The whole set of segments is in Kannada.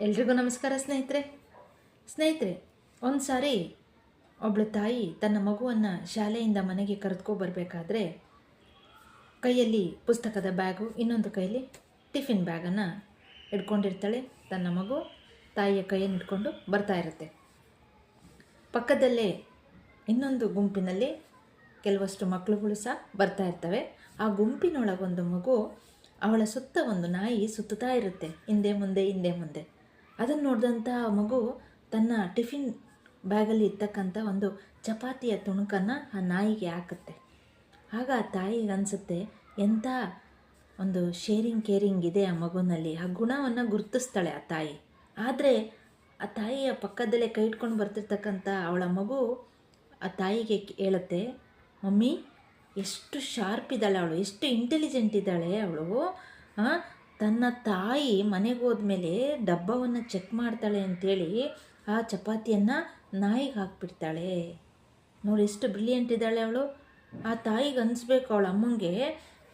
ಎಲ್ರಿಗೂ ನಮಸ್ಕಾರ ಸ್ನೇಹಿತರೆ. ಸ್ನೇಹಿತರೆ ಒಂದು ಸಾರಿ ಒಬ್ಬಳು ತಾಯಿ ತನ್ನ ಮಗುವನ್ನು ಶಾಲೆಯಿಂದ ಮನೆಗೆ ಕರೆದುಕೊಬರ್ಬೇಕಾದ್ರೆ ಕೈಯಲ್ಲಿ ಪುಸ್ತಕದ ಬ್ಯಾಗು, ಇನ್ನೊಂದು ಕೈಯಲ್ಲಿ ಟಿಫಿನ್ ಬ್ಯಾಗನ್ನು ಇಟ್ಕೊಂಡಿರ್ತಾಳೆ ತನ್ನ ಮಗು. ತಾಯಿಯ ಕೈಯನ್ನು ಇಟ್ಕೊಂಡು ಬರ್ತಾ ಇರುತ್ತೆ. ಪಕ್ಕದಲ್ಲೇ ಇನ್ನೊಂದು ಗುಂಪಿನಲ್ಲಿ ಕೆಲವಷ್ಟು ಮಕ್ಕಳುಗಳು ಸಹ ಬರ್ತಾ ಇರ್ತವೆ. ಆ ಗುಂಪಿನೊಳಗೊಂದು ಮಗು ಅವಳ ಸುತ್ತ ಒಂದು ನಾಯಿ ಸುತ್ತುತ್ತಾ ಇರುತ್ತೆ. ಹಿಂದೆ ಮುಂದೆ ಹಿಂದೆ ಮುಂದೆ. ಅದನ್ನು ನೋಡಿದಂಥ ಮಗು ತನ್ನ ಟಿಫಿನ್ ಬ್ಯಾಗಲ್ಲಿ ಇರ್ತಕ್ಕಂಥ ಒಂದು ಚಪಾತಿಯ ತುಣುಕನ್ನು ಆ ನಾಯಿಗೆ ಹಾಕುತ್ತೆ. ಆಗ ಆ ತಾಯಿಗೆ ಅನಿಸುತ್ತೆ ಎಂಥ ಒಂದು ಶೇರಿಂಗ್ ಕೇರಿಂಗ್ ಇದೆ ಆ ಮಗುನಲ್ಲಿ. ಆ ಗುಣವನ್ನು ಗುರುತಿಸ್ತಾಳೆ ಆ ತಾಯಿ. ಆದರೆ ಆ ತಾಯಿಯ ಪಕ್ಕದಲ್ಲೇ ಕೈ ಇಟ್ಕೊಂಡು ಬರ್ತಿರ್ತಕ್ಕಂಥ ಅವಳ ಮಗು ಆ ತಾಯಿಗೆ ಹೇಳುತ್ತೆ, ಮಮ್ಮಿ, ಎಷ್ಟು ಶಾರ್ಪ್ ಇದ್ದಾಳೆ ಅವಳು, ಎಷ್ಟು ಇಂಟೆಲಿಜೆಂಟ್ ಇದ್ದಾಳೆ ಅವಳು ತನ್ನ ತಾಯಿ ಮನೆಗೆ ಹೋದ್ಮೇಲೆ ಡಬ್ಬವನ್ನು ಚೆಕ್ ಮಾಡ್ತಾಳೆ ಅಂತೇಳಿ ಆ ಚಪಾತಿಯನ್ನು ನಾಯಿಗೆ ಹಾಕ್ಬಿಡ್ತಾಳೆ. ನೋಡಿ ಎಷ್ಟು ಬ್ರಿಲಿಯಂಟ್ ಇದ್ದಾಳೆ ಅವಳು. ಆ ತಾಯಿಗೆ ಅನಿಸ್ಬೇಕು ಅವಳ ಅಮ್ಮಂಗೆ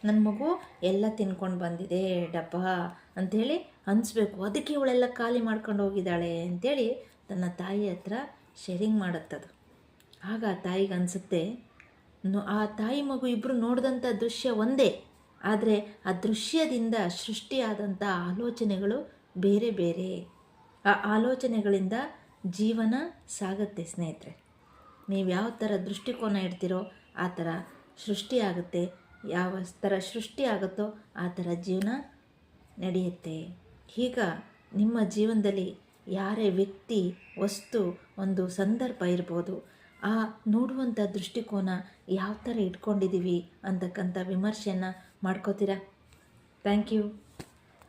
ನನ್ನ ಮಗು ಎಲ್ಲ ತಿನ್ಕೊಂಡು ಬಂದಿದೆ ಡಬ್ಬ ಅಂಥೇಳಿ ಅನಿಸ್ಬೇಕು. ಅದಕ್ಕೆ ಇವಳೆಲ್ಲ ಖಾಲಿ ಮಾಡ್ಕೊಂಡು ಹೋಗಿದ್ದಾಳೆ ಅಂಥೇಳಿ ತನ್ನ ತಾಯಿ ಹತ್ರ ಶೇರಿಂಗ್ ಮಾಡುತ್ತದು. ಆಗ ಆ ತಾಯಿಗೆ ಅನಿಸುತ್ತೆ ಆ ತಾಯಿ ಮಗು ಇಬ್ಬರು ನೋಡಿದಂಥ ದೃಶ್ಯ ಒಂದೇ. ಆದರೆ ಆ ದೃಶ್ಯದಿಂದ ಸೃಷ್ಟಿಯಾದಂಥ ಆಲೋಚನೆಗಳು ಬೇರೆ ಬೇರೆ. ಆ ಆಲೋಚನೆಗಳಿಂದ ಜೀವನ ಸಾಗತ್ತೆ ಸ್ನೇಹಿತರೆ. ನೀವು ಯಾವ ಥರ ದೃಷ್ಟಿಕೋನ ಇಡ್ತೀರೋ ಆ ಥರ ಸೃಷ್ಟಿಯಾಗುತ್ತೆ ಯಾವ ಥರ ಸೃಷ್ಟಿ ಆಗುತ್ತೋ ಆ ಥರ ಜೀವನ ನಡೆಯುತ್ತೆ. ಈಗ ನಿಮ್ಮ ಜೀವನದಲ್ಲಿ ಯಾರೇ ವ್ಯಕ್ತಿ, ವಸ್ತು, ಒಂದು ಸಂದರ್ಭ ಇರ್ಬೋದು ಆ ನೋಡುವಂಥ ದೃಷ್ಟಿಕೋನ ಯಾವ ಥರ ಇಟ್ಕೊಂಡಿದ್ದೀವಿ ಅಂತಕ್ಕಂಥ ವಿಮರ್ಶೆಯನ್ನು ಮಾಡ್ಕೋತೀರಾ? Thank you